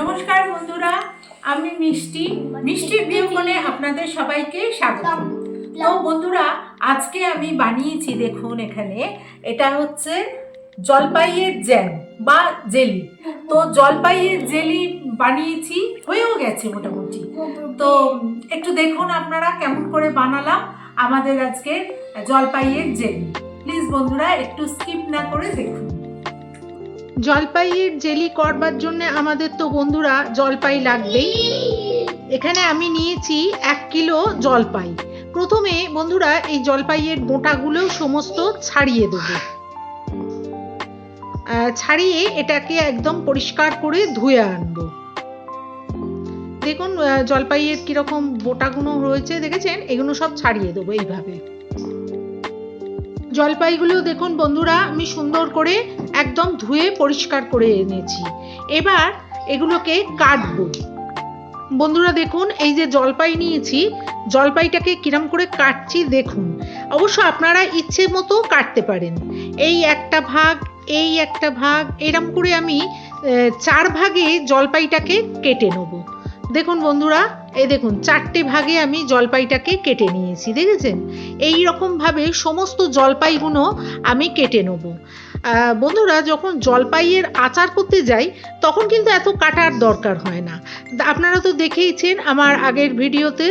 নমস্কার বন্ধুরা, আমি মিষ্টি। মিষ্টি বিউকনে আপনাদের সবাইকে স্বাগত। তো বন্ধুরা, আজকে আমি বানিয়েছি দেখুন এখানে, এটা হচ্ছে জলপাইয়ের জ্যাম বা জেলি। তো জলপাইয়ের জেলি বানিয়েছি, হয়েও গেছে মোটামুটি। তো একটু দেখুন আপনারা কেমন করে বানালাম আমাদের আজকে জলপাইয়ের জেলি। প্লিজ বন্ধুরা, একটু স্কিপ না করে দেখুন। জলপাইয়ের জেলি করবার জন্য আমাদের তো বন্ধুরা জলপাই লাগবেই। এখানে আমি নিয়েছি এক কিলো জলপাই। প্রথমে বন্ধুরা এই জলপাইয়ের বোটাগুলো সমস্ত ছাড়িয়ে দেবো। ছাড়িয়ে এটাকে একদম পরিষ্কার করে ধুয়ে আনব। দেখুন জলপাইয়ের কীরকম বোটাগুলো রয়েছে, দেখেছেন? এগুলো সব ছাড়িয়ে দেবো এইভাবে। জলপাইগুলো দেখুন বন্ধুরা, আমি সুন্দর করে একদম ধুয়ে পরিষ্কার করে এনেছি। এবার এগুলোকে কাটবো। বন্ধুরা দেখুন, এই যে জলপাই নিয়েছি, জলপাইটাকে কিরম করে কাটছি দেখুন। অবশ্য আপনারা ইচ্ছে মতো কাটতে পারেন। এই একটা ভাগ, এই একটা ভাগ, এরম করে আমি চার ভাগে জলপাইটাকে কেটে নেব। দেখুন বন্ধুরা, এই দেখুন, চারটে ভাগে আমি জলপাইটাকে কেটে নিয়েছি, দেখেছেন? এই রকমভাবে সমস্ত জলপাইগুলো আমি কেটে নেব। বন্ধুরা, যখন জলপাইয়ের আচার করতে যাই, তখন কিন্তু এত কাটার দরকার হয় না। আপনারা তো দেখেইছেন, আমার আগের ভিডিওতে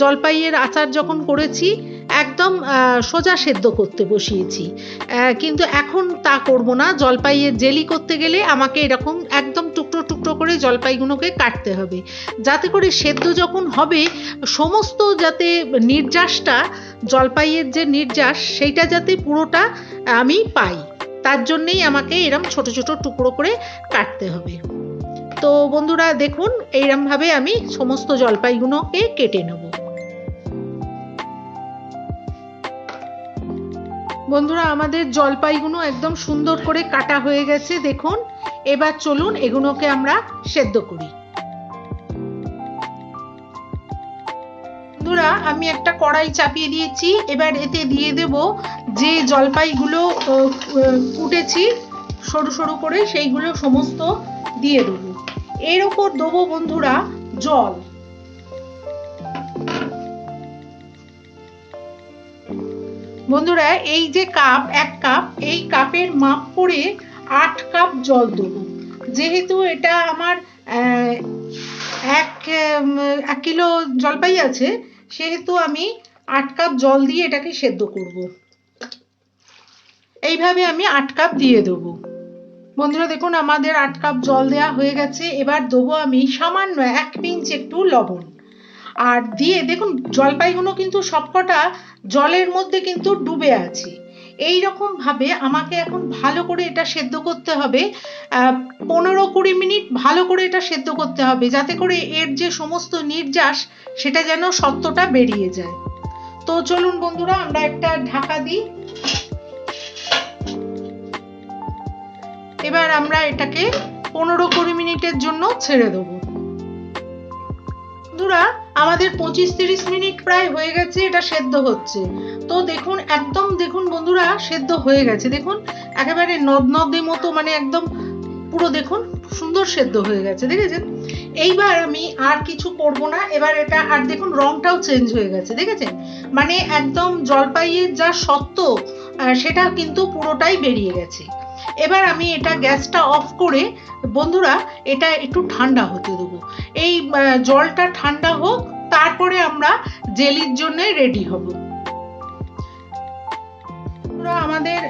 জলপাইয়ের আচার যখন করেছি একদম সোজা সেদ্ধ করতে বসিয়েছি। কিন্তু এখন তা করব না। জলপাইয়ের জেলি করতে গেলে আমাকে এরকম একদম টুকরো টুকরো করে জলপাইগুলোকে কাটতে হবে। যাতে করে সেদ্ধ যখন হবে, সমস্ত যাতে নির্যাসটা, জলপাইয়ের যে নির্যাস, সেইটা যাতে পুরোটা আমি পাই। তার জন্যেই আমাকে এরম ছোট ছোট টুকরো করে কাটতে হবে। তো বন্ধুরা, দেখুন, এইরমভাবে আমি সমস্ত জলপাইগুলোকে কেটে নেব। বন্ধুরা, আমাদের জলপাইগুলো একদম সুন্দর করে কাটা হয়ে গেছে, দেখুন। এবার চলুন এগুলোকে আমরা সেদ্ধ করি। বন্ধুরা, আমি একটা কড়াই চাপিয়ে দিয়েছি, এবার এতে দিয়ে দেব যে জলপাইগুলো কুটেছি, সরু সরু করে, সেইগুলো সমস্ত দিয়ে দেবো। এর ওপর দেবো বন্ধুরা, জল। বন্ধুরা, এই যে কাপ এক কাপ এই কাপের মাপ করে আট কাপ জল দেবো। যেহেতু এটা আমার এক এক কিলো জলপাই আছে, সেহেতু আমি আট কাপ জল দিয়ে এটাকে সেদ্ধ করব। এইভাবে আমি আট কাপ দিয়ে দেবো। বন্ধুরা, দেখুন, আমাদের আট কাপ জল দেওয়া হয়ে গেছে। এবার দেবো আমি সামান্য এক পিঞ্চ একটু লবণ। আর দিয়ে দেখুন জলপাইগুলো কিন্তু সবকটা জলের মধ্যে কিন্তু ডুবে আছে। এই ভাবে আমাকে এখন ভালো করে এটা সেদ্ধ করতে হবে। পনেরো কুড়ি মিনিট ভালো করে এটা সেদ্ধ করতে হবে যাতে করে এর যে সমস্ত নির্যাস সেটা যেন সত্যটা বেরিয়ে যায়। তো চলুন বন্ধুরা, আমরা একটা ঢাকা দিই। এবার আমরা এটাকে পনেরো কুড়ি মিনিটের জন্য ছেড়ে দেবো। বন্ধুরা আমাদের পঁচিশ তিরিশ মিনিট প্রায় হয়ে গেছে, এটা সেদ্ধ হচ্ছে। তো দেখুন, একদম দেখুন বন্ধুরা, সেদ্ধ হয়ে গেছে। দেখুন, একেবারে নদ নদের মতো মানে একদম পুরো দেখুন, সুন্দর সেদ্ধ হয়ে গেছে, দেখেছেন? এইবার আমি আর কিছু করব না, এবার এটা, আর দেখুন, রংটাও চেঞ্জ হয়ে গেছে, দেখেছেন? মানে একদম জলপাইয়ের যা সত্য সেটা কিন্তু পুরোটাই বেরিয়ে গেছে। এবার আমি এটা গ্যাসটা অফ করে, বন্ধুরা, এটা একটু ঠান্ডা হতে দেবো। এই জলটা ঠান্ডা হোক, তারপরে আমরা জেলির জন্য রেডি হব। আমাদের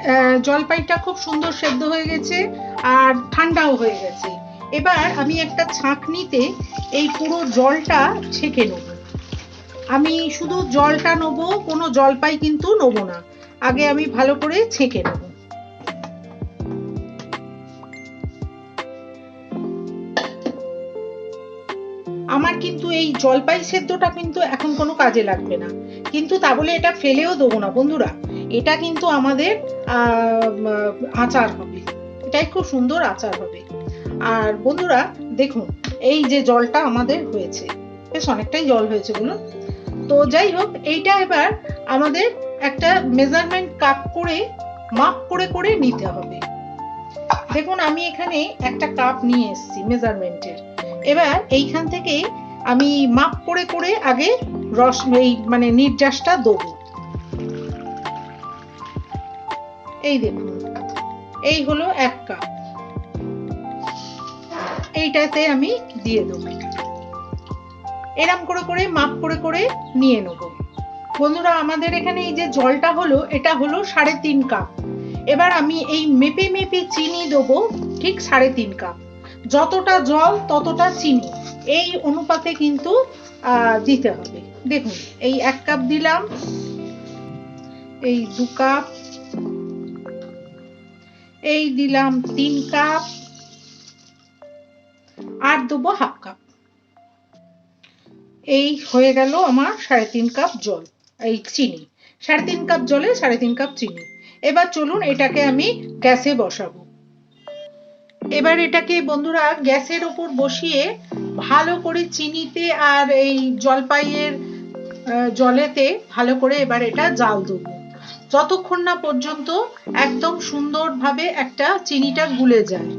জলপাইটা খুব সুন্দর সেদ্ধ হয়ে গেছে আর ঠান্ডাও হয়ে গেছে। এবার আমি একটা ছাঁকনিতে এই পুরো জলটা ছেঁকে নেব। আমি শুধু জলটা নেব, কোনো জলপাই কিন্তু নেব না। আগে আমি ভালো করে ছেঁকে নেব। আমার কিন্তু এই জলপাই সেদ্ধটা কিন্তু এখন কোনো কাজে লাগবে না। কিন্তু তা বলে এটা ফেলেও দেবো না বন্ধুরা। এটা কিন্তু আমাদের আচার হবে। এটাই খুব সুন্দর আচার হবে। আর বন্ধুরা, দেখুন, এই যে জলটা আমাদের হয়েছে, বেশ অনেকটাই জল হয়েছে বলুন। তো যাই হোক, এইটা এবার আমাদের একটা মেজারমেন্ট কাপ করে, মাপ করে করে নিতে হবে। দেখুন, আমি এখানে একটা কাপ নিয়ে এসেছি মেজারমেন্টের এবার এইখান থেকে আমি মাপ করে করে আগে রস, এই মানে নির্যাসটা দেবো। এই দেখুন, এই হলো এক কাপ। এইটাতে আমি দিয়ে দেবো। এরম করে করে, মাপ করে করে নিয়ে নেব। বন্ধুরা, আমাদের এখানে এই যে জলটা হলো, এটা হলো সাড়ে তিন কাপ। এবার আমি এই মেপে মেপে চিনি দেবো, ঠিক সাড়ে তিন কাপ। যতটা জল, ততটা চিনি। এই অনুপাতে কিন্তু দিতে হবে। দেখুন, এই এক কাপ দিলাম, এই দু কাপ, এই দিলাম তিন কাপ, আর দেবো হাফ কাপ। এই হয়ে গেল আমার সাড়ে তিন কাপ জল, এই চিনি। সাড়ে তিন কাপ জলে সাড়ে তিন কাপ চিনি। এবার চলুন এটাকে আমি গ্যাসে বসাবো। এবার এটাকে বন্ধুরা গ্যাসের ওপর বসিয়ে ভালো করে চিনিতে আর এই জলপাইয়ের জলেতে ভালো করে এবার এটা জাল দেবো। যতক্ষণ না পর্যন্ত একদম সুন্দরভাবে একটা চিনিটা গুলে যায়।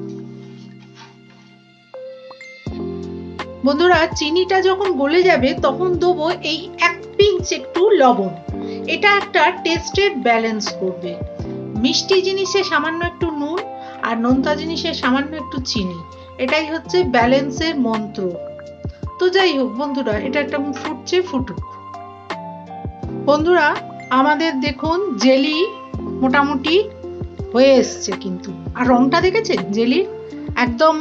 বন্ধুরা, চিনিটা যখন গলে যাবে তখন দেবো এই এক পিঞ্চ একটু লবণ। এটা একটা টেস্টের ব্যালেন্স করবে। মিষ্টি জিনিসে সামান্য একটু নুন আর নোনতা জিনিসে সামান্য একটু চিনি। এটাই হচ্ছে ব্যালেন্সের মন্ত্র। তো যাই হোক বন্ধুরা, এটা একটা ফুটছে ফুটুক। বন্ধুরা, আমাদের দেখুন জেলি মোটামুটি হয়ে এসছে কিন্তু। আর রংটা দেখেছেন? জেলির একদম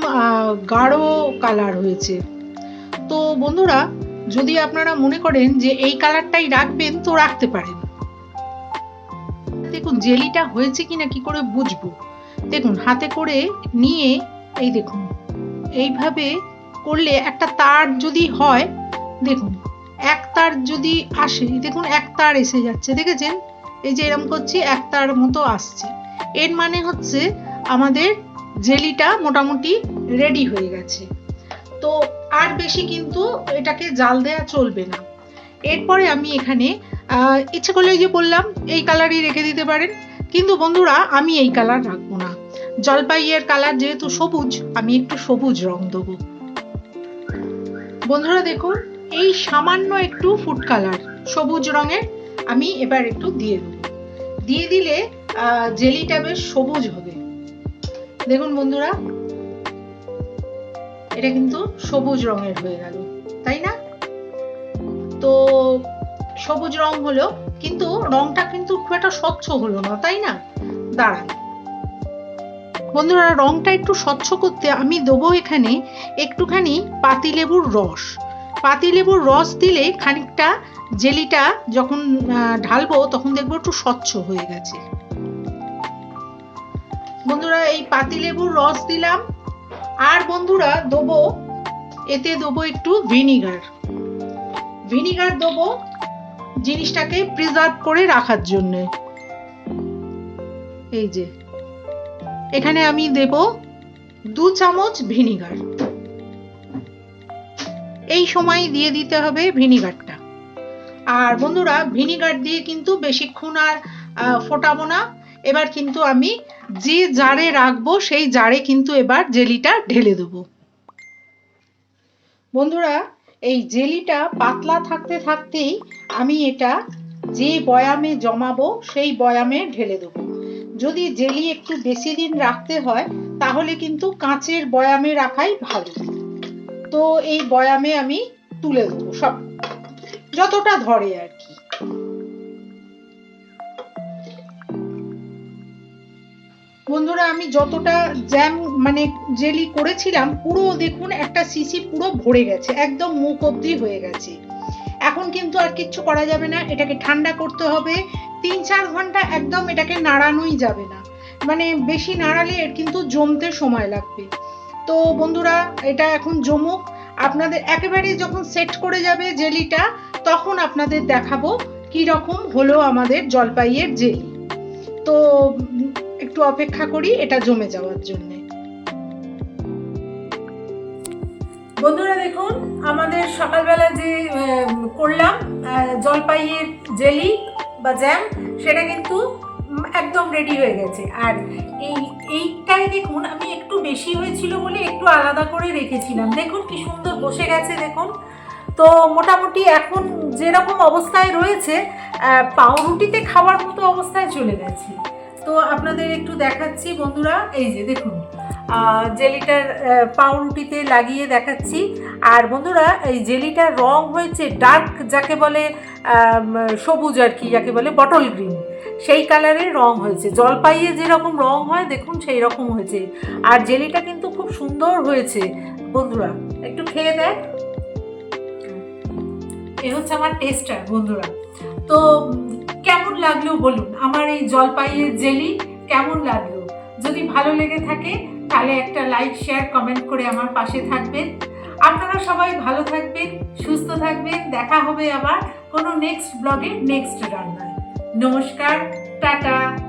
গাঢ় কালার হয়েছে। তো বন্ধুরা, যদি আপনারা মনে করেন যে এই কালারটাই রাখবেন, তো রাখতে পারেন। দেখুন জেলিটা হয়েছে কিনা কি করে বুঝব। দেখুন, হাতে করে নিয়ে, এই দেখুন, এইভাবে করলে একটা তার যদি হয়, দেখুন, এক তার যদি আসে দেখুন, এক তার এসে যাচ্ছে, দেখেছেন? এই যে এরকম করছি, এক তার মতো আসছে। এর মানে হচ্ছে আমাদের জেলিটা মোটামুটি রেডি হয়ে গেছে। তো আর বেশি কিন্তু এটাকে জাল দেওয়া চলবে না। এরপরে আমি এখানে ইচ্ছে করলে যে বললাম, এই কালারই রেখে দিতে পারেন। কিন্তু বন্ধুরা, আমি এই কালার রাখব না। জলপাইয়ের কালার যেহেতু সবুজ, আমি একটু সবুজ রং দেবো। বন্ধুরা দেখুন এই সামান্য একটু ফুড কালার, সবুজ রঙের, আমি এবার একটু দিয়ে দেবো। দিয়ে দিলে জেলিটা বেশ সবুজ হবে। দেখুন বন্ধুরা, এটা কিন্তু সবুজ রঙের হয়ে গেল, তাই না? তো সবুজ রং হলো কিন্তু রংটা কিন্তু খুব একটা স্বচ্ছ হলো না, তাই না? দাঁড়ান। বন্ধুরা, রংটা একটু স্বচ্ছ করতে আমি দেবো এখানে একটুখানি পাতিলেবুর রস। পাতিলেবুর রস দিলে খানিকটা জেলিটা যখন ঢালবো তখন দেখব একটু স্বচ্ছ হয়ে গেছে। বন্ধুরা, এই পাতিলেবুর রস দিলাম। আর বন্ধুরা, দেবো, এতে দেবো একটু ভিনিগার। ভিনিগার দেবো জিনিসটাকে প্রিজার্ভ করে রাখার জন্য। এই যে, এখানে আমি দেব দু চামচ ভিনিগার। এই সময় দিয়ে দিতে হবে ভিনিগারটা। আর বন্ধুরা, ভিনিগার দিয়ে কিন্তু বেশিক্ষণ আর ফোটাবো না। এবার কিন্তু আমি যে জারে রাখব, সেই জারে কিন্তু এবার জেলিটা ঢেলে দেবো। বন্ধুরা, এই জেলিটা পাতলা থাকতে থাকতেই আমি এটা যে বয়ামে জমাবো, সেই বয়ামে ঢেলে দেবো। যদি জেলি একটু বেশি দিন রাখতে হয়, তাহলে কিন্তু কাঁচের বয়ামে রাখাই ভালো। তো এই বয়ামে আমি তুলে দেবো সব, যতটা ধরে আর কি। বন্ধুরা, আমি যতটা জ্যাম মানে জেলি করেছিলাম, পুরো দেখুন একটা শিশি পুরো ভরে গেছে, একদম মুখ অবধি হয়ে গেছে। এখন কিন্তু আর কিচ্ছু করা যাবে না, এটাকে ঠান্ডা করতে হবে। তিন চার ঘণ্টা একদম এটাকে নাড়ানোই যাবে না। মানে বেশি নাড়ালে এর কিন্তু জমতে সময় লাগবে। তো বন্ধুরা, এটা এখন জমুক। আপনাদের একেবারে যখন সেট করে যাবে জেলিটা, তখন আপনাদের দেখাবো কি রকম হলো আমাদের জলপাইয়ের জেলি। তো একটু অপেক্ষা করি, এটা জমে যাওয়ার জন্যে। বন্ধুরা দেখুন, আমাদের সকালবেলা যে করলাম জলপাইয়ের জেলি বা জ্যাম, সেটা কিন্তু একদম রেডি হয়ে গেছে। আর এই, এইটাই দেখুন, আমি একটু বেশি হয়েছিল বলে একটু আলাদা করে রেখেছিলাম। দেখুন কি সুন্দর বসে গেছে, দেখুন। তো মোটামুটি এখন যেরকম অবস্থায় রয়েছে পাউরুটিতে খাওয়ার মতো অবস্থায় চলে গেছে। তো আপনাদের একটু দেখাচ্ছি বন্ধুরা, এই যে দেখুন। জেলিটার পাউরুটিতে লাগিয়ে দেখাচ্ছি। আর বন্ধুরা, এই জেলিটার রং হয়েছে ডার্ক, যাকে বলে সবুজ আর কি, যাকে বলে বটল গ্রিন। সেই কালারের রং হয়েছে। জলপাইয়ে যেরকম রং হয়, দেখুন সেই রকম হয়েছে। আর জেলিটা কিন্তু খুব সুন্দর হয়েছে। বন্ধুরা, একটু খেয়ে দেখ। এ হচ্ছে আমার টেস্টার বন্ধুরা। তো, কেমন লাগল বলুন? আমার এই জলপাইয়ের জেলি কেমন লাগল? যদি ভালো লেগে থাকে তাহলে একটা লাইক শেয়ার কমেন্ট করে আমার পাশে থাকবেন। আপনারা সবাই ভালো থাকবেন, সুস্থ থাকবেন। দেখা হবে আবার কোনো নেক্সট ব্লগে নেক্সট রান্নায়। নমস্কার, টাটা।